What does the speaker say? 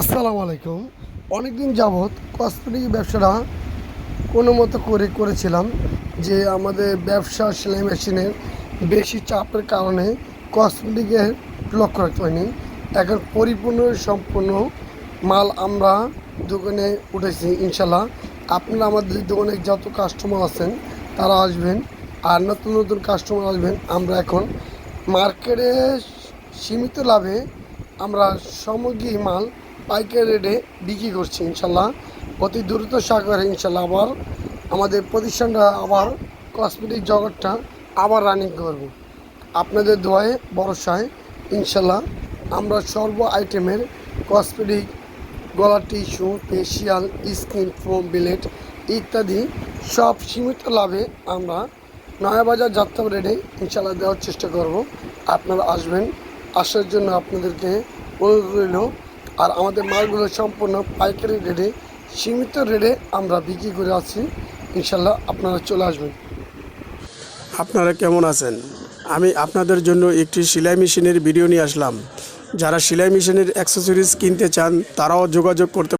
আসসালামু আলাইকুম। অনেকদিন যাবৎ কসমেটিক ব্যবসাটা কোনো মতো করে করেছিলাম যে আমাদের ব্যবসা সেলাই মেশিনের বেশি চাপের কারণে কসমেটিকের লক্ষ্য রাখতে হয়নি এখন পরিপূর্ণ সম্পূর্ণ মাল আমরা দোকানে উঠেছি ইনশাল্লাহ আপনারা আমাদের দোকানে যত কাস্টমার আছেন, তারা আসবেন। আর নতুন নতুন কাস্টমার আসবেন, আমরা এখন মার্কেটে সীমিত লাভে আমরা সামগ্রিক মাল পাইকারি রেটে বিক্রি করছি ইনশাল্লাহ। অতি দ্রুত সাগরে ইনশাল্লাহ আবার আমাদের প্রতিষ্ঠানটা আবার কসমেটিক জগৎটা আবার রানিং করব। আপনাদের দোয়ায়, ভরসায় ইনশাল্লাহ আমরা সর্ব আইটেমের কসমেটিক গলা টিস্যু ফেসিয়াল স্কিন ফোম বিলেট ইত্যাদি সব সীমিত লাভে আমরা নয়াবাজার যাত্রা রেটে ইনশাল্লাহ দেওয়ার চেষ্টা করব। আপনারা আসবেন আসার জন্য আপনাদেরকে অনুরোধ রইল। আর আমাদের মালগুলো সম্পূর্ণ পাইকারি রেটে, সীমিত রেটে আমরা বিক্রি করে আছি ইনশাল্লাহ আপনারা চলে আসবেন। আপনারা কেমন আছেন? আমি আপনাদের জন্য একটি সেলাই মেশিনের ভিডিও নিয়ে আসলাম। যারা সেলাই মেশিনের অ্যাক্সেসরিজ কিনতে চান, তারাও যোগাযোগ করতে